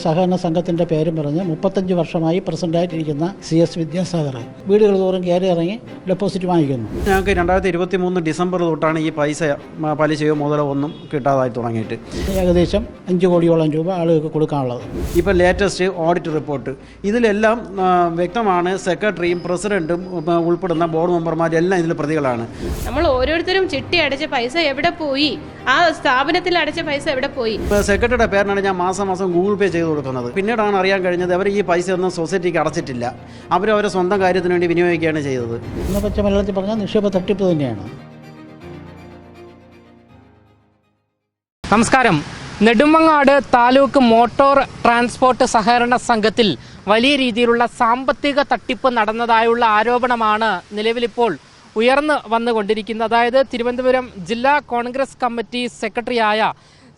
സഹകരണ സംഘത്തിന്റെ പേരും പറഞ്ഞ് മുപ്പത്തഞ്ച് വർഷമായി പ്രസിഡന്റായിട്ടിരിക്കുന്ന സി എസ് വിദ്യാസാഗർ. വീടുകൾ തോറും കയറി ഇറങ്ങി ഡെപ്പോസിറ്റ് വാങ്ങിക്കുന്നു. ഞങ്ങൾക്ക് രണ്ടായിരത്തി ഇരുപത്തി മൂന്ന് ഡിസംബർ തൊട്ടാണ് ഈ പൈസ പലിശയോ മുതലോ ഒന്നും കിട്ടാതായി തുടങ്ങിയിട്ട്. ഏകദേശം അഞ്ച് കോടിയോളം രൂപ ആളുകൾക്ക് കൊടുക്കാനുള്ളത്. ഇപ്പോൾ ലേറ്റസ്റ്റ് ഓഡിറ്റ് റിപ്പോർട്ട് ഇതിലെല്ലാം വ്യക്തമാണ് സെക്രട്ടറിയും പ്രസിഡന്റും ഉൾപ്പെടുന്ന ബോർഡ് മെമ്പർമാരും എല്ലാം ഇതിൽ പ്രതികളാണ്. നമ്മൾ ഓരോരുത്തരും ചിട്ടി അടച്ച പൈസ എവിടെ പോയി? ആ സ്ഥാപനത്തിൽ അടച്ച പൈസ എവിടെ പോയി? സെക്രട്ടറിയുടെ പേരിനാണ് ഞാൻ മാസം മാസം ഗൂഗിൾ പേ ചെയ്ത് കൊടുക്കുന്നത്. പിന്നീടാണ് അറിയാൻ കഴിഞ്ഞത് അവർ ഈ പൈസ ഒന്നും സൊസൈറ്റിക്ക് അടച്ചിട്ടില്ല. അവർ അവരെ സ്വന്തം കാര്യത്തിന് വേണ്ടി വിനിയോഗിക്കുകയാണ് ചെയ്തത്. ഇന്ന് പച്ച മലയാളത്തിൽ പറഞ്ഞാൽ നിക്ഷേപ തട്ടിപ്പ് തന്നെയാണ്. നമസ്കാരം. നെടുമങ്ങാട് താലൂക്ക് മോട്ടോർ ട്രാൻസ്പോർട്ട് സഹകരണ സംഘത്തിൽ വലിയ രീതിയിലുള്ള സാമ്പത്തിക തട്ടിപ്പ് നടന്നതായുള്ള ആരോപണമാണ് നിലവിലിപ്പോൾ ഉയർന്നു വന്നുകൊണ്ടിരിക്കുന്നത്. അതായത് തിരുവനന്തപുരം ജില്ലാ കോൺഗ്രസ് കമ്മിറ്റി സെക്രട്ടറിയായ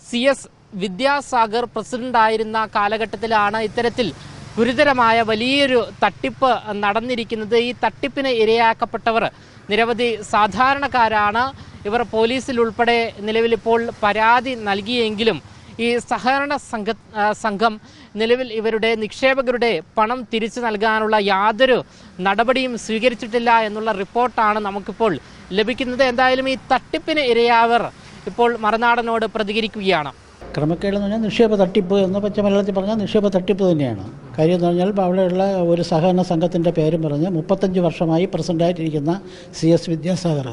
സി എസ് വിദ്യാസാഗർ പ്രസിഡന്റായിരുന്ന കാലഘട്ടത്തിലാണ് ഇത്തരത്തിൽ ഗുരുതരമായ വലിയൊരു തട്ടിപ്പ് നടന്നിരിക്കുന്നത്. ഈ തട്ടിപ്പിന് ഇരയാക്കപ്പെട്ടവർ നിരവധി സാധാരണക്കാരാണ്. ഇവർ പോലീസിൽ ഉൾപ്പെടെ നിലവിലിപ്പോൾ പരാതി നൽകിയെങ്കിലും ഈ സഹകരണ സംഘ സംഘം നിലവിൽ ഇവരുടെ നിക്ഷേപകരുടെ പണം തിരിച്ചു നൽകാനുള്ള യാതൊരു നടപടിയും സ്വീകരിച്ചിട്ടില്ല എന്നുള്ള റിപ്പോർട്ടാണ് നമുക്കിപ്പോൾ ലഭിക്കുന്നത്. എന്തായാലും ഈ തട്ടിപ്പിന് ഇരയാവർ ഇപ്പോൾ മറുനാടനോട് പ്രതികരിക്കുകയാണ്. ക്രമക്കേടെന്ന് പറഞ്ഞാൽ നിക്ഷേപ തട്ടിപ്പ് എന്ന് പച്ച മലയാളത്തിൽ പറഞ്ഞാൽ നിക്ഷേപ തട്ടിപ്പ് തന്നെയാണ്. കാര്യം എന്ന് പറഞ്ഞാൽ അവിടെയുള്ള ഒരു സഹകരണ സംഘത്തിന്റെ പേരും പറഞ്ഞ് മുപ്പത്തഞ്ച് വർഷമായി പ്രസിഡന്റായിട്ടിരിക്കുന്ന സി എസ് വിദ്യാസാഗർ.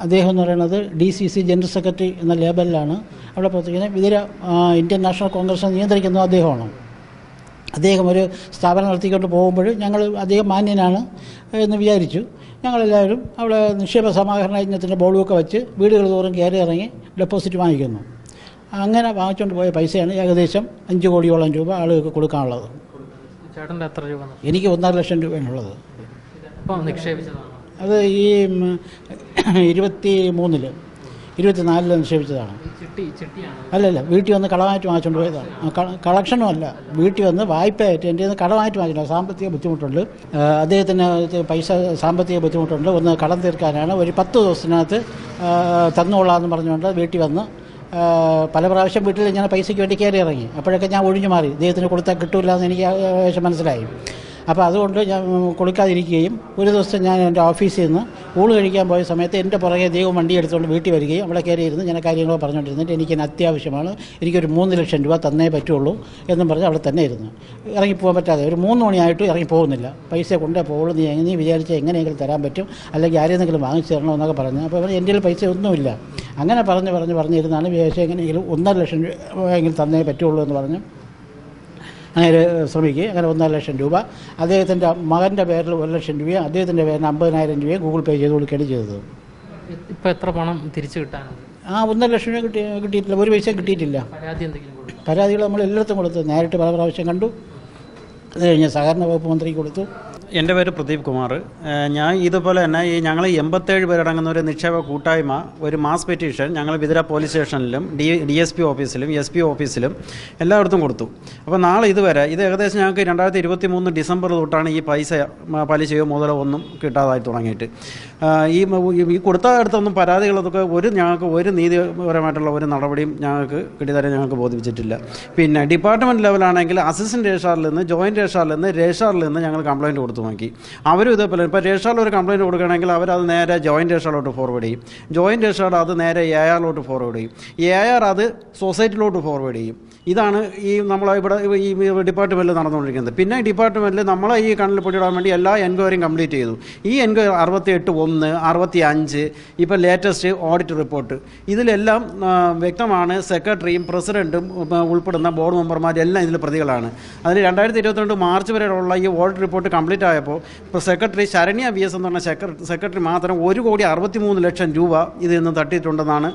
അദ്ദേഹം എന്ന് പറയുന്നത് D C C general secretary എന്ന ലേബലിലാണ്. അവിടെ പ്രവർത്തിക്കുന്നത് ഇതര ഇന്ത്യൻ നാഷണൽ കോൺഗ്രസ് നിയന്ത്രിക്കുന്നത് അദ്ദേഹമാണ്. അദ്ദേഹം ഒരു സ്ഥാപനം നടത്തിക്കൊണ്ട് പോകുമ്പോൾ ഞങ്ങൾ അദ്ദേഹം മാന്യനാണ് എന്ന് വിചാരിച്ചു. ഞങ്ങളെല്ലാവരും അവിടെ നിക്ഷേപ സമാഹരണ യജ്ഞത്തിന്റെ ബോർഡുമൊക്കെ വെച്ച് വീടുകൾ തോറും കയറി ഇറങ്ങി ഡെപ്പോസിറ്റ് വാങ്ങിക്കുന്നു. അങ്ങനെ വാങ്ങിച്ചുകൊണ്ട് പോയ പൈസയാണ് ഏകദേശം അഞ്ച് കോടിയോളം രൂപ ആളുകൾക്ക് കൊടുക്കാനുള്ളത്. ചേട്ടന്റെ എത്ര രൂപ എനിക്ക് ഒന്നര ലക്ഷം രൂപയാണുള്ളത്. ഇപ്പം നിക്ഷേപിച്ചതാണ്? അത് ഈ ഇരുപത്തി മൂന്നിൽ ഇരുപത്തിനാലിൽ നിക്ഷേപിച്ചതാണ്. അല്ലല്ല വീട്ടിൽ വന്ന് കടമായിട്ട് വാങ്ങിച്ചുകൊണ്ട് പോയതാണ്. കളക്ഷനും അല്ല വീട്ടിൽ വന്ന് വായ്പയായിട്ട് എന്റെ നിന്ന് കടമായിട്ട് വാങ്ങിച്ചു സാമ്പത്തിക ബുദ്ധിമുട്ടുണ്ട്. അദ്ദേഹത്തിന് പൈസ സാമ്പത്തിക ബുദ്ധിമുട്ടുണ്ട്. ഒന്ന് കടം തീർക്കാനാണ്. ഒരു പത്ത് ദിവസത്തിനകത്ത് തന്നോളാന്ന് തന്നുകൊള്ളാമെന്ന് പറഞ്ഞുകൊണ്ട് വീട്ടിൽ വന്ന് പല പ്രാവശ്യം വീട്ടിൽ ഞാൻ പൈസയ്ക്ക് വേണ്ടി കയറി ഇറങ്ങി. അപ്പോഴൊക്കെ ഞാൻ ഒഴിഞ്ഞു മാറി. ദൈവത്തിന് കൊടുത്താൽ കിട്ടൂല എന്ന് എനിക്ക് മനസ്സിലായി. അപ്പോൾ അതുകൊണ്ട് ഞാൻ കുളിക്കാതിരിക്കുകയും ഒരു ദിവസം ഞാൻ എന്റെ ഓഫീസിൽ നിന്ന് ഊൾ കഴിക്കാൻ പോയ സമയത്ത് എന്റെ പുറകെ ദൈവം വണ്ടി എടുത്തുകൊണ്ട് വീട്ടിൽ വരികയും അവിടെ കയറിയിരുന്ന് ഞാൻ കാര്യങ്ങൾ പറഞ്ഞുകൊണ്ടിരുന്നിട്ട് എനിക്ക് ഇനി അത്യാവശ്യമാണ്. എനിക്കൊരു മൂന്ന് ലക്ഷം രൂപ തന്നേ പറ്റുള്ളൂ എന്നും പറഞ്ഞ് അവിടെ തന്നെ ഇരുന്നു. ഇറങ്ങിപ്പോകാൻ പറ്റാതെ ഒരു മൂന്ന് മണിയായിട്ട് ഇറങ്ങി പോകുന്നില്ല. പൈസ കൊണ്ടേ പോകുള്ളൂ. നീ എങ്ങനെ നീ വിചാരിച്ച് എങ്ങനെയെങ്കിലും തരാൻ പറ്റും. അല്ലെങ്കിൽ ആരെയെങ്കിലും വാങ്ങിച്ചു തരണോ എന്നൊക്കെ പറഞ്ഞു. അപ്പോൾ അവർ എന്റെ പൈസ ഒന്നുമില്ല. അങ്ങനെ പറഞ്ഞ് പറഞ്ഞ് പറഞ്ഞിരുന്നാണ് വിദേശം എങ്ങനെയെങ്കിലും ഒന്നര ലക്ഷം രൂപ എങ്കിലും തന്നേ പറ്റുള്ളൂ എന്ന് പറഞ്ഞു അങ്ങനെ ശ്രമിക്കുക. അങ്ങനെ ഒന്നര ലക്ഷം രൂപ. അദ്ദേഹത്തിന്റെ മകന്റെ പേരിൽ ഒരു ലക്ഷം രൂപയും അദ്ദേഹത്തിന്റെ പേരിൽ അമ്പതിനായിരം രൂപയും ഗൂഗിൾ പേ ചെയ്ത് കൊടുക്കുകയാണ് ചെയ്തത്. ഇപ്പോൾ എത്ര പണം തിരിച്ചു കിട്ടാനുണ്ട്? ആ ഒന്നര ലക്ഷം രൂപ കിട്ടി കിട്ടിയിട്ടില്ല. ഒരു പൈസ കിട്ടിയിട്ടില്ല. പരാതികൾ നമ്മൾ എല്ലായിടത്തും കൊടുത്തു. നേരിട്ട് പല പ്രാവശ്യം കണ്ടു. അത് കഴിഞ്ഞ് സഹകരണ വകുപ്പ് മന്ത്രിക്ക് കൊടുത്തു. എന്റെ പേര് പ്രദീപ് കുമാർ. ഞാൻ ഇതുപോലെ തന്നെ ഈ ഞങ്ങൾ എൺപത്തേഴ് പേരടങ്ങുന്ന ഒരു നിക്ഷേപ കൂട്ടായ്മ ഒരു മാസ് പെറ്റീഷൻ ഞങ്ങൾ വിതുര പോലീസ് സ്റ്റേഷനിലും ഡി ഡി എസ് പി ഓഫീസിലും എസ് പി ഓഫീസിലും എല്ലായിടത്തും കൊടുത്തു. അപ്പോൾ നാളെ ഇതുവരെ ഇത് ഏകദേശം ഞങ്ങൾക്ക് രണ്ടായിരത്തി ഇരുപത്തി മൂന്ന് ഡിസംബർ തൊട്ടാണ് ഈ പൈസ പലിശയോ മുതലോ ഒന്നും കിട്ടാതായി തുടങ്ങിയിട്ട്. ഈ ഈ കൊടുത്ത അടുത്തൊന്നും പരാതികളൊക്കെ ഒരു ഞങ്ങൾക്ക് ഒരു നീതിപരമായിട്ടുള്ള ഒരു നടപടിയും ഞങ്ങൾക്ക് കിട്ടിയതായി ഞങ്ങൾക്ക് ബോധിപ്പിച്ചിട്ടില്ല. പിന്നെ ഡിപ്പാർട്ട്മെന്റ് ലെവലാണെങ്കിൽ അസിസ്റ്റന്റ് രജിസ്ട്രാറിൽ നിന്ന് ജോയിന്റ് രജിസ്ട്രാറിൽ നിന്ന് രജിസ്ട്രാറിൽ നിന്ന് ഞങ്ങൾ കംപ്ലയിന്റ് കൊടുത്തു. നോക്കി. അവരും ഇതേപോലെ ഇപ്പോൾ രജിസ്ട്രാറിൽ ഒരു കംപ്ലയിന്റ് കൊടുക്കുകയാണെങ്കിൽ അവരത് നേരെ ജോയിന്റ് രജിസ്ട്രാറിലോട്ട് ഫോർവേഡ് ചെയ്യും. ജോയിന്റ് രജിസ്ട്രാർ അത് നേരെ എ ആറിലോട്ട് ഫോർവേഡ് ചെയ്യും. എ ആർ അത് സൊസൈറ്റിയിലോട്ട് ഫോർവേഡ് ചെയ്യും. ഇതാണ് ഈ നമ്മളെ ഇവിടെ ഈ ഡിപ്പാർട്ട്മെന്റിൽ നടന്നുകൊണ്ടിരിക്കുന്നത്. പിന്നെ ഡിപ്പാർട്ട്മെന്റിൽ നമ്മളെ ഈ കണ്ണിൽ പൊടിയിടാൻ വേണ്ടി എല്ലാ എൻക്വയറിയും കംപ്ലീറ്റ് ചെയ്തു. ഈ എൻക്വയറി അറുപത്തി എട്ട് ഒന്ന് അറുപത്തി അഞ്ച് ഇപ്പോൾ ലേറ്റസ്റ്റ് ഓഡിറ്റ് റിപ്പോർട്ട് ഇതിലെല്ലാം വ്യക്തമാണ് സെക്രട്ടറിയും പ്രസിഡന്റും ഉൾപ്പെടുന്ന ബോർഡ് മെമ്പർമാരും എല്ലാം ഇതിൽ പ്രതികളാണ്. അതിൽ രണ്ടായിരത്തി ഇരുപത്തിരണ്ട് മാർച്ച് വരെയുള്ള ഈ ഓഡിറ്റ് റിപ്പോർട്ട് കംപ്ലീറ്റ് ആയപ്പോൾ ഇപ്പോൾ സെക്രട്ടറി ശരണ്യ വി എസ് എന്ന് പറഞ്ഞ സെക്ര- സെക്രട്ടറി മാത്രം ഒരു കോടി അറുപത്തി മൂന്ന് ലക്ഷം രൂപ ഇതിൽ നിന്ന് തട്ടിയിട്ടുണ്ടെന്നാണ്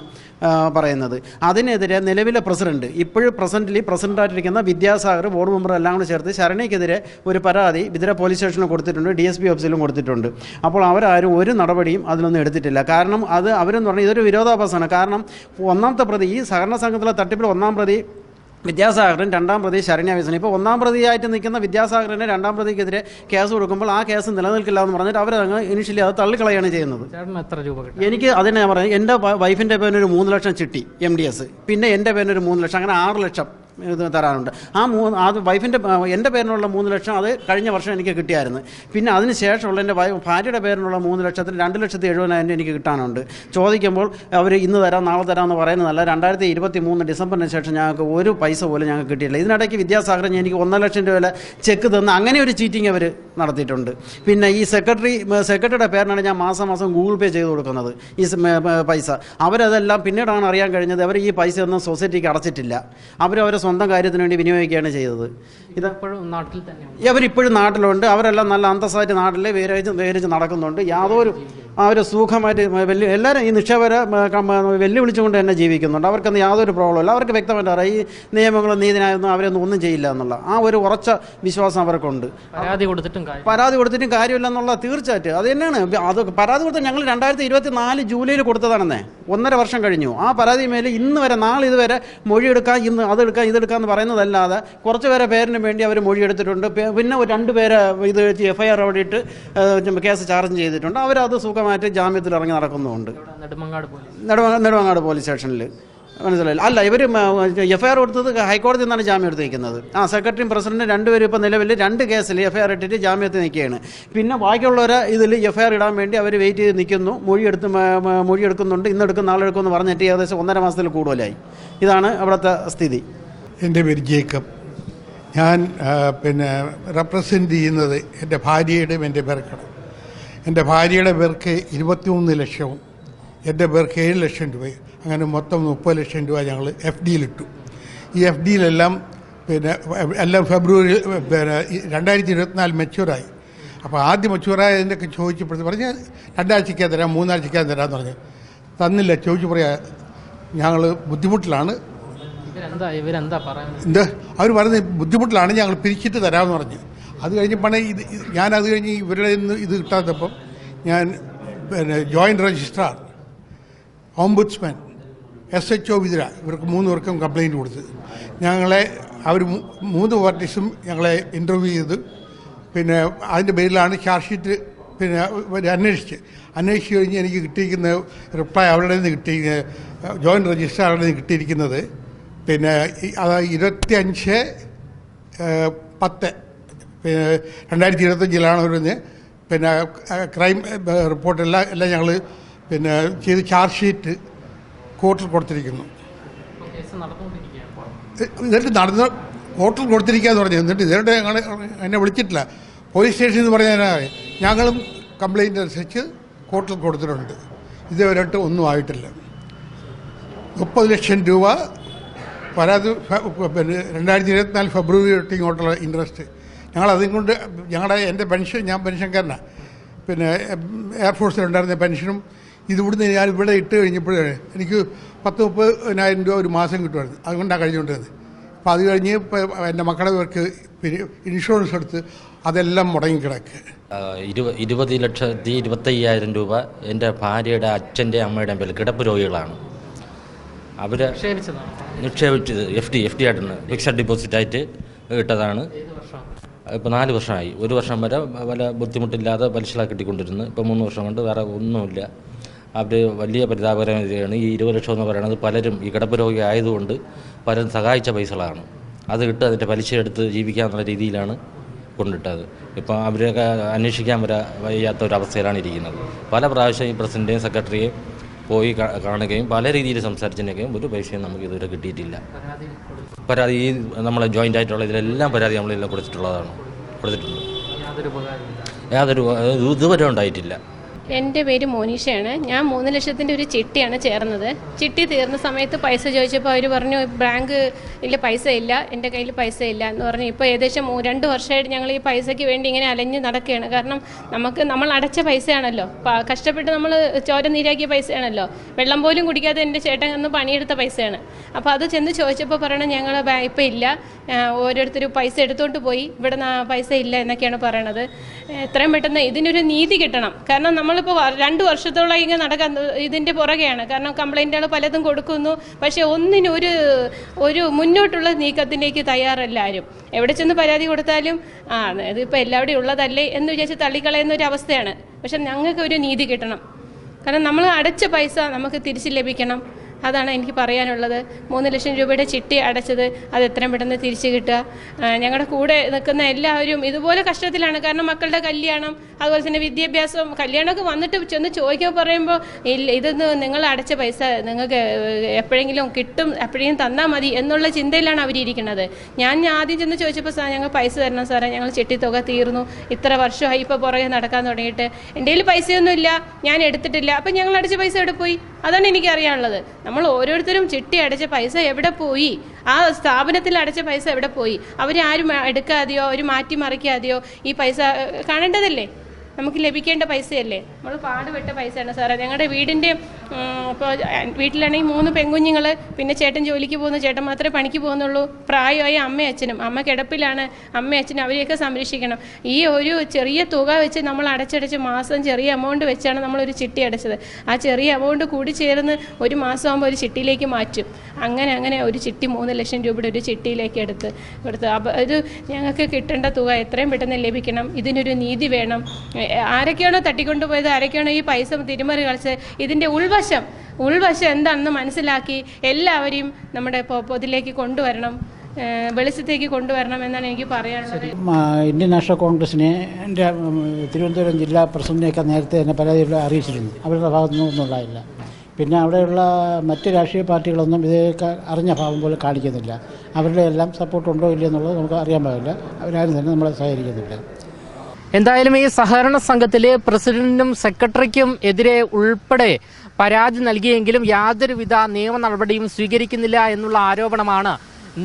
പറയുന്നത്. അതിനെതിരെ നിലവിലെ പ്രസിഡന്റ് ഇപ്പോഴും പ്രസന്റിൽ പ്രസിഡന്റായിട്ടിരിക്കുന്ന വിദ്യാസാഗർ ബോർഡ് മെമ്പർ എല്ലാം കൂടെ ചേർത്ത് ശരണിക്കെതിരെ ഒരു പരാതി വിതുര പോലീസ് സ്റ്റേഷനിൽ കൊടുത്തിട്ടുണ്ട് ഡി എസ് പി ഓഫീസിലും കൊടുത്തിട്ടുണ്ട്. അപ്പോൾ അവരാരും ഒരു നടപടിയും അതിലൊന്നും എടുത്തിട്ടില്ല. കാരണം അത് അവരെന്ന് പറഞ്ഞാൽ ഇതൊരു വിരോധാഭാസമാണ്. കാരണം ഒന്നാമത്തെ പ്രതി ഈ സഹകരണ സംഘത്തിലെ തട്ടിപ്പിൽ ഒന്നാം പ്രതി വിദ്യാസാഗരൻ രണ്ടാം പ്രതി ശരണ്യാവേശൻ ഇപ്പോൾ ഒന്നാം പ്രതിയായിട്ട് നിൽക്കുന്ന വിദ്യാസാഗരനെ രണ്ടാം പ്രതിക്കെതിരെ കേസ് കൊടുക്കുമ്പോൾ ആ കേസ് നിലനിൽക്കില്ല എന്ന് പറഞ്ഞിട്ട് അവരങ്ങ് ഇനിഷ്യലി അത് തള്ളിക്കളയാണ് ചെയ്യുന്നത്. എത്ര രൂപ എനിക്ക് അതിനെ പറയാം എന്റെ വൈഫിന്റെ പേരിന് ഒരു മൂന്ന് ലക്ഷം ചിട്ടി എം ഡി എസ് പിന്നെ എന്റെ പേരിന് ഒരു മൂന്ന് ലക്ഷം അങ്ങനെ ആറ് ലക്ഷം. ഇത് തരാനുണ്ട് ആ മൂന്ന് അത് വൈഫിന്റെ എന്റെ പേരിനുള്ള മൂന്ന് ലക്ഷം അത് കഴിഞ്ഞ വർഷം എനിക്ക് കിട്ടിയായിരുന്നു. പിന്നെ അതിന് ശേഷമുള്ള എന്റെ ഭാര്യയുടെ പേരിനുള്ള മൂന്ന് ലക്ഷത്തിൽ രണ്ട് ലക്ഷത്തി എഴുപതിനായിരം എനിക്ക് കിട്ടാനുണ്ട്. ചോദിക്കുമ്പോൾ അവർ ഇന്ന് തരാം നാളെ തരാം എന്ന് പറയുന്നതല്ല രണ്ടായിരത്തി ഇരുപത്തി മൂന്ന് ഡിസംബറിന് ശേഷം ഞങ്ങൾക്ക് ഒരു പൈസ പോലും ഞങ്ങൾക്ക് കിട്ടിയില്ല ഇതിനിടയ്ക്ക് വിദ്യാസാഗരൻ എനിക്ക് ഒന്നര ലക്ഷം രൂപ ചെക്ക് തന്ന് അങ്ങനെ ഒരു ചീറ്റിംഗ് അവർ നടത്തിയിട്ടുണ്ട്. പിന്നെ ഈ സെക്രട്ടറി സെക്രട്ടറിയുടെ പേരിനാണ് ഞാൻ മാസം മാസം ഗൂഗിൾ പേ ചെയ്ത് കൊടുക്കുന്നത് ഈ പൈസ. അവരതെല്ലാം പിന്നീടാണ് അറിയാൻ കഴിഞ്ഞത് അവർ ഈ പൈസ ഒന്നും സൊസൈറ്റിക്ക് അടച്ചിട്ടില്ല. അവർ അവരെ സ്വന്തം കാര്യത്തിന് വേണ്ടി വിനിയോഗിക്കുകയാണ് ചെയ്തത്. ഇത്. ഇപ്പോഴും നാട്ടിൽ തന്നെ അവരിപ്പോഴും നാട്ടിലുണ്ട്. അവരെല്ലാം നല്ല അന്തസ്സായിട്ട് നാട്ടിൽ വേരേജ് വേരേജ് നടക്കുന്നുണ്ട്. യാതൊരു അവർ സുഖമായിട്ട് വെല്ലു എല്ലാവരും ഈ നിക്ഷേപരെ വെല്ലുവിളിച്ചുകൊണ്ട് തന്നെ ജീവിക്കുന്നുണ്ട്. അവർക്കൊന്നും യാതൊരു പ്രോബ്ലം ഇല്ല. അവർക്ക് വ്യക്തമായിട്ട് അറിയാം. ഈ നിയമങ്ങളും നീതിനായൊന്നും അവരൊന്നും ഒന്നും ചെയ്യില്ല എന്നുള്ള ആ ഒരു ഉറച്ച വിശ്വാസം അവർക്കുണ്ട്. പരാതി കൊടുത്തിട്ടും പരാതി കൊടുത്തിട്ടും കാര്യമില്ല എന്നുള്ള തീർച്ചയായിട്ടും. അത് തന്നെയാണ്. അത് പരാതി കൊടുത്ത ഞങ്ങൾ രണ്ടായിരത്തി ഇരുപത്തി നാല് ജൂലൈയിൽ കൊടുത്തതാണെന്നേ. ഒന്നര വർഷം കഴിഞ്ഞു. ആ പരാതി മേലെ ഇന്ന് വരെ നാളെ ഇതുവരെ മൊഴിയെടുക്കാം ഇന്ന് അതെടുക്കാം ഇതെടുക്കാം എന്ന് പറയുന്നതല്ലാതെ കുറച്ച് പേരെ പേരിന് വേണ്ടി അവർ മൊഴിയെടുത്തിട്ടുണ്ട്. പിന്നെ ഒരു രണ്ട് പേരെ ഇത് എഫ് ഐ ആർ അവിടെ ഇട്ട് കേസ് ചാർജ് ചെയ്തിട്ടുണ്ട്. അവരത് സുഖമായിട്ട് ജാമ്യത്തിൽ ഇറങ്ങി നടക്കുന്നുണ്ട് നെടുമങ്ങാട് പോലീസ്. നെടുമ നെടുമങ്ങാട് പോലീസ് സ്റ്റേഷനിൽ മനസ്സിലായില്ല? അല്ല ഇവർ എഫ് ഐ ആർ കൊടുത്തത് ഹൈക്കോടതിയിൽ നിന്നാണ് ജാമ്യം എടുത്തിരിക്കുന്നത്. ആ സെക്രട്ടറിയും പ്രസിഡന്റും രണ്ടുപേരും ഇപ്പോൾ നിലവിൽ രണ്ട് കേസിൽ എഫ് ഐ ആർ ഇട്ടിട്ട് ജാമ്യത്തിൽ നിൽക്കുകയാണ്. പിന്നെ ബാക്കിയുള്ളവരെ ഇതിൽ എഫ് ഐ ആർ ഇടാൻ വേണ്ടി അവർ വെയിറ്റ് ചെയ്ത് നിൽക്കുന്നു. മൊഴിയെടുത്ത് മൊഴിയെടുക്കുന്നുണ്ട്. ഇന്നെടുക്കും നാളെ എടുക്കുമെന്ന് പറഞ്ഞിട്ട് ഏകദേശം ഒന്നര മാസത്തിൽ കൂടുതലായി. ഇതാണ് അവിടുത്തെ സ്ഥിതി. എന്റെ പേര് ജേക്കബ്. ഞാൻ പിന്നെ റെപ്രസെന്റ് ചെയ്യുന്നത് എന്റെ ഭാര്യയുടെയും എന്റെ പേർക്കാണ് എന്റെ ഭാര്യയുടെ പേർക്ക് ഇരുപത്തിമൂന്ന് ലക്ഷവും എന്റെ പേർക്ക് ഏഴ് ലക്ഷം രൂപയും അങ്ങനെ മൊത്തം മുപ്പത് ലക്ഷം രൂപ ഞങ്ങൾ എഫ് ഡിയിലിട്ടു. ഈ എഫ് ഡിയിലെല്ലാം പിന്നെ എല്ലാം ഫെബ്രുവരി പിന്നെ രണ്ടായിരത്തി ഇരുപത്തിനാല് മെച്യൂറായി അപ്പോൾ ആദ്യം മെച്യൂറായതിന്റെയൊക്കെ ചോദിച്ചപ്പോഴത്തെ പറഞ്ഞ് രണ്ടാഴ്ചയ്ക്കാൻ തരാം മൂന്നാഴ്ചയ്ക്കാൻ തരാമെന്ന് പറഞ്ഞു. തന്നില്ല ചോദിച്ചു പറയാ ഞങ്ങൾ ബുദ്ധിമുട്ടിലാണ്. ഇവരെന്താ ഇവരെന്താ പറയുന്നത്? എന്ത്? അവർ പറയുന്നത് ബുദ്ധിമുട്ടിലാണ് ഞങ്ങൾ പിരിച്ചിട്ട് തരാമെന്ന് പറഞ്ഞ്. അത് കഴിഞ്ഞപ്പോൾ ഇത് ഞാൻ അത് കഴിഞ്ഞ് ഇവരുടെ നിന്ന് ഇത് കിട്ടാത്തപ്പം ഞാൻ പിന്നെ joint registrar ombudsman S H O Vithura ഇവർക്ക് മൂന്ന് പേർക്കും കംപ്ലയിന്റ് കൊടുത്ത് ഞങ്ങളെ അവർ മൂന്ന് പാർട്ടീസും ഞങ്ങളെ ഇന്റർവ്യൂ ചെയ്ത് പിന്നെ അതിന്റെ പേരിലാണ് ചാർജ് ഷീറ്റ് പിന്നെ അന്വേഷിച്ച്. അന്വേഷിച്ച് കഴിഞ്ഞ് എനിക്ക് കിട്ടിയിരിക്കുന്ന റിപ്ലൈ അവരുടെ നിന്ന് കിട്ടി ജോയിന്റ് രജിസ്ട്രാറുടെ നിന്ന് കിട്ടിയിരിക്കുന്നത് പിന്നെ അത് ഇരുപത്തിയഞ്ച് പത്ത് പിന്നെ രണ്ടായിരത്തി ഇരുപത്തഞ്ചിലാണ് ഒരു പിന്നെ ക്രൈം റിപ്പോർട്ട് റിപ്പോർട്ടെല്ലാം എല്ലാം ഞങ്ങൾ പിന്നെ ചെയ്ത് ചാർജ് ഷീറ്റ് കോർട്ടിൽ കൊടുത്തിരിക്കുന്നു. എന്നിട്ട് നടന്ന് കോർട്ടിൽ കൊടുത്തിരിക്കാന്ന് പറഞ്ഞു. എന്നിട്ട് ഇതിനോട് ഞങ്ങൾ എന്നെ വിളിച്ചിട്ടില്ല. പോലീസ് സ്റ്റേഷനിൽ എന്ന് പറഞ്ഞാൽ ഞങ്ങളും കംപ്ലൈന്റ് അനുസരിച്ച് കോർട്ടിൽ കൊടുത്തിട്ടുണ്ട്. ഇതുവരെയായിട്ട് ഒന്നും ആയിട്ടില്ല. മുപ്പത് ലക്ഷം രൂപ പരാതി ഫ- പിന്നെ രണ്ടായിരത്തി ഇരുപത്തിനാല് ഫെബ്രുവരി തൊട്ട് ഇങ്ങോട്ടുള്ള ഇൻട്രസ്റ്റ് ഞങ്ങൾ അതും കൊണ്ട് ഞങ്ങളുടെ എന്റെ പെൻഷൻ ഞാൻ പെൻഷൻകാരനാണ് പിന്നെ എയർഫോഴ്സിലുണ്ടായിരുന്ന പെൻഷനും ഇത് ഞാൻ ഇവിടെ ഇട്ട് കഴിഞ്ഞപ്പോഴേ എനിക്ക് പത്ത് മുപ്പതിനായിരം രൂപ ഒരു മാസം കിട്ടുമായിരുന്നു. അതുകൊണ്ടാണ് കഴിഞ്ഞുകൊണ്ടിരുന്നത്. അപ്പോൾ അത് കഴിഞ്ഞ് എന്റെ മക്കളുടെ പേർക്ക് ഇൻഷുറൻസ് എടുത്ത് അതെല്ലാം മുടങ്ങിക്കിടക്ക് ആ, ഇരുപ- ഇരുപത് ലക്ഷത്തി ഇരുപത്തയ്യായിരം രൂപ എന്റെ ഭാര്യയുടെ അച്ഛന്റെ അമ്മയുടെ പേരിൽ കിടപ്പ് രോഗികളാണ്. അവർ നിക്ഷേപിച്ചത് എഫ് ഡി എഫ് ഡി ആയിട്ടാണ് ഫിക്സഡ് ഡിപ്പോസിറ്റ് ആയിട്ട് ഇട്ടതാണ്. ഇപ്പോൾ നാല് വർഷമായി. ഒരു വർഷം വരെ വല്ല ബുദ്ധിമുട്ടില്ലാതെ പലിശ കിട്ടിക്കൊണ്ടിരുന്നു. ഇപ്പോൾ മൂന്ന് വർഷം കൊണ്ട് വേറെ ഒന്നുമില്ല. അവർ വലിയ പരിതാപകരമാണ് ഈ ഇരുപത് ലക്ഷം എന്ന് പറയുന്നത് പലരും ഈ കിടപ്പ് രോഗി ആയതുകൊണ്ട് പലരും സഹായിച്ച പൈസകളാണ്. അത് ഇട്ട് അതിന്റെ പലിശ എടുത്ത് ജീവിക്കാമെന്നുള്ള രീതിയിലാണ് കൊണ്ടിട്ടത്. ഇപ്പോൾ അവരെയൊക്കെ അന്വേഷിക്കാൻ വരാ വയ്യാത്ത ഒരു അവസ്ഥയിലാണ് ഇരിക്കുന്നത്. പല പ്രാവശ്യം ഈ പ്രസിഡന്റേയും സെക്രട്ടറിയെയും പോയി കാണുകയും പല രീതിയിൽ സംസാരിച്ചതിനൊക്കെയും ഒരു പൈസയും നമുക്ക് ഇതുവരെ കിട്ടിയിട്ടില്ല. പരാതി ഈ നമ്മളെ ജോയിന്റ് ആയിട്ടുള്ള ഇതിലെല്ലാം പരാതി നമ്മളെല്ലാം കൊടുത്തിട്ടുള്ളതാണ്. കൊടുത്തിട്ടുണ്ട്. യാതൊരു ഇതുവരെ ഉണ്ടായിട്ടില്ല. എന്റെ പേര് മോനീഷയാണ്. ഞാൻ മൂന്ന് ലക്ഷത്തിന്റെ ഒരു ചിട്ടിയാണ് ചേർന്നത്. ചിട്ടി തീർന്ന സമയത്ത് പൈസ ചോദിച്ചപ്പോൾ അവർ പറഞ്ഞു ബാങ്ക് ഇല്ല പൈസ ഇല്ല എന്റെ കയ്യിൽ പൈസ ഇല്ല എന്ന് പറഞ്ഞു. ഇപ്പോൾ ഏകദേശം രണ്ട് വർഷമായിട്ട് ഞങ്ങൾ ഈ പൈസയ്ക്ക് വേണ്ടി ഇങ്ങനെ അലഞ്ഞ് നടക്കുകയാണ്. കാരണം നമുക്ക് നമ്മൾ അടച്ച പൈസയാണല്ലോ. കഷ്ടപ്പെട്ട് നമ്മൾ ചോര നീരാക്കിയ പൈസയാണല്ലോ. വെള്ളം പോലും കുടിക്കാതെ എന്റെ ചേട്ടൻ അന്ന് പണിയെടുത്ത പൈസയാണ്. അപ്പോൾ അത് ചെന്ന് ചോദിച്ചപ്പോൾ പറയണം ഞങ്ങൾ ഇപ്പം ഇല്ല. ഓരോരുത്തർ പൈസ എടുത്തുകൊണ്ട് പോയി. ഇവിടെ പൈസ ഇല്ല എന്നൊക്കെയാണ് പറയണത്. എത്രയും പെട്ടെന്ന് ഇതിനൊരു നീതി കിട്ടണം. കാരണം നമ്മളിപ്പോൾ രണ്ട് വർഷത്തോളം ഇങ്ങനെ നടക്കാൻ ഇതിന്റെ പുറകെയാണ്. കാരണം കംപ്ലൈന്റുകൾ പലതും കൊടുക്കുന്നു. പക്ഷേ ഒന്നിനും ഒരു ഒരു മുന്നോട്ടുള്ള നീക്കത്തിലേക്ക് തയ്യാറല്ല ആരും എവിടെ ചെന്ന് പരാതി കൊടുത്താലും ആ ഇതിപ്പോൾ എല്ലാവിടെയും ഉള്ളതല്ലേ എന്ന് വിചാരിച്ച് തള്ളിക്കളയുന്ന ഒരു അവസ്ഥയാണ്. പക്ഷെ ഞങ്ങൾക്ക് ഒരു നീതി കിട്ടണം. കാരണം നമ്മൾ അടച്ച പൈസ നമുക്ക് തിരിച്ച് ലഭിക്കണം. അതാണ് എനിക്ക് പറയാനുള്ളത്. മൂന്ന് ലക്ഷം രൂപയുടെ ചിട്ടി അടച്ചത് അത് എത്രയും പെട്ടെന്ന് തിരിച്ചു കിട്ടുക. ഞങ്ങളുടെ കൂടെ നിൽക്കുന്ന എല്ലാവരും ഇതുപോലെ കഷ്ടത്തിലാണ്. കാരണം മക്കളുടെ കല്യാണം അതുപോലെ തന്നെ വിദ്യാഭ്യാസം കല്യാണമൊക്കെ വന്നിട്ട് ചെന്ന് ചോദിക്കാൻ പറയുമ്പോൾ ഇല്ല ഇതൊന്ന് നിങ്ങൾ അടച്ച പൈസ നിങ്ങൾക്ക് എപ്പോഴെങ്കിലും കിട്ടും എപ്പോഴെങ്കിലും തന്നാൽ മതി എന്നുള്ള ചിന്തയിലാണ് അവരിയ്ക്കുന്നത് ഞാൻ ആദ്യം ചെന്ന് ചോദിച്ചപ്പോൾ സാർ ഞങ്ങൾ പൈസ തരണം സാറേ. ഞങ്ങൾ ചിട്ടി തുക തീർന്നു. ഇത്ര വർഷമായി ഇപ്പോൾ പുറകെ നടക്കാൻ തുടങ്ങിയിട്ട്. എന്റെ കയ്യിൽ പൈസയൊന്നുമില്ല. ഞാൻ എടുത്തിട്ടില്ല. അപ്പം ഞങ്ങൾ അടച്ച പൈസ എവിടെ പോയി? അതാണ് എനിക്കറിയാനുള്ളത്. നമ്മൾ ഓരോരുത്തരും ചിട്ടി അടച്ച പൈസ എവിടെ പോയി? ആ സ്ഥാപനത്തിൽ അടച്ച പൈസ എവിടെ പോയി? അവരാരും എടുക്കാതെയോ അവർ മാറ്റി മറിക്കാതെയോ ഈ പൈസ കാണേണ്ടതല്ലേ? നമുക്ക് ലഭിക്കേണ്ട പൈസയല്ലേ? നമ്മൾ പാടുപെട്ട പൈസയാണ് സാറേ. ഞങ്ങളുടെ വീടിന്റെ ഇപ്പോൾ വീട്ടിലാണെങ്കിൽ മൂന്ന് പെൺകുഞ്ഞുങ്ങൾ പിന്നെ ചേട്ടൻ ജോലിക്ക് പോകുന്ന. ചേട്ടൻ മാത്രമേ പണിക്ക് പോകുന്നുള്ളൂ. പ്രായമായ അമ്മയും അച്ഛനും. അമ്മ കിടപ്പിലാണ്. അമ്മയും അച്ഛനും അവരെയൊക്കെ സംരക്ഷിക്കണം. ഈ ഒരു ചെറിയ തുക വെച്ച് നമ്മൾ അടച്ചടച്ച് മാസം ചെറിയ എമൗണ്ട് വെച്ചാണ് നമ്മളൊരു ചിട്ടി അടച്ചത്. ആ ചെറിയ എമൗണ്ട് കൂടി ചേർന്ന് ഒരു മാസം ആകുമ്പോൾ ഒരു ചിട്ടിയിലേക്ക് മാറ്റും. അങ്ങനെ അങ്ങനെ ഒരു ചിട്ടി മൂന്ന് ലക്ഷം രൂപയുടെ ഒരു ചിട്ടിയിലേക്ക് എടുത്ത് കൊടുത്ത്. അപ്പോൾ ഇത് ഞങ്ങൾക്ക് കിട്ടേണ്ട തുക എത്രയും പെട്ടെന്ന് ലഭിക്കണം. ഇതിനൊരു നീതി വേണം. ആരൊക്കെയാണോ തട്ടിക്കൊണ്ടുപോയത്? ആരൊക്കെയാണോ ഈ പൈസ തിരിമറി കളിച്ചത്? ഇതിന്റെ ഉൾവശം ഉൾവശം എന്താണെന്ന് മനസ്സിലാക്കി എല്ലാവരെയും നമ്മുടെ പൊതിലേക്ക് കൊണ്ടുവരണം വെളിച്ചത്തേക്ക് കൊണ്ടുവരണം എന്നാണ് എനിക്ക് പറയാനുള്ളത്. ഇന്ത്യൻ നാഷണൽ കോൺഗ്രസിനെ എന്റെ തിരുവനന്തപുരം ജില്ലാ പ്രസിഡന്റിനെയൊക്കെ നേരത്തെ തന്നെ പരാതി അറിയിച്ചിരുന്നു. അവരുടെ ഭാഗത്തു നിന്നൊന്നുണ്ടായില്ല പിന്നെ അവിടെയുള്ള മറ്റ് രാഷ്ട്രീയ പാർട്ടികളൊന്നും ഇതൊക്കെ അറിഞ്ഞ ഭാവം പോലെ കാണിക്കുന്നില്ല. അവരുടെ എല്ലാം സപ്പോർട്ട് ഉണ്ടോ ഇല്ലയോ എന്നുള്ളത് നമുക്ക് അറിയാൻ പാടില്ല. അവരാരും തന്നെ നമ്മളെ സഹകരിക്കുന്നില്ല. എന്തായാലും ഈ സഹകരണ സംഘത്തിലെ പ്രസിഡന്റിനും സെക്രട്ടറിക്കും എതിരെ ഉൾപ്പെടെ പരാതി നൽകിയെങ്കിലും യാതൊരുവിധ നിയമ നടപടിയും സ്വീകരിക്കുന്നില്ല എന്നുള്ള ആരോപണമാണ്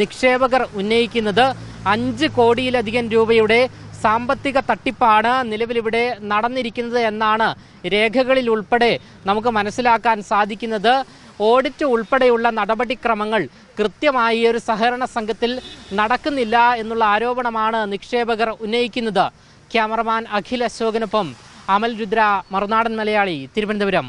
നിക്ഷേപകർ ഉന്നയിക്കുന്നത്. അഞ്ച് കോടിയിലധികം രൂപയുടെ സാമ്പത്തിക തട്ടിപ്പാണ് നിലവിലിവിടെ നടന്നിരിക്കുന്നത് എന്നാണ് രേഖകളിൽ ഉൾപ്പെടെ നമുക്ക് മനസ്സിലാക്കാൻ സാധിക്കുന്നത്. ഓഡിറ്റ് ഉൾപ്പെടെയുള്ള നടപടിക്രമങ്ങൾ കൃത്യമായി ഒരു സഹകരണ സംഘത്തിൽ നടക്കുന്നില്ല എന്നുള്ള ആരോപണമാണ് നിക്ഷേപകർ ഉന്നയിക്കുന്നത്. ക്യാമറമാൻ അഖിൽ അശോകനൊപ്പം അമൽ രുദ്ര മറുനാടൻ മലയാളി തിരുവനന്തപുരം.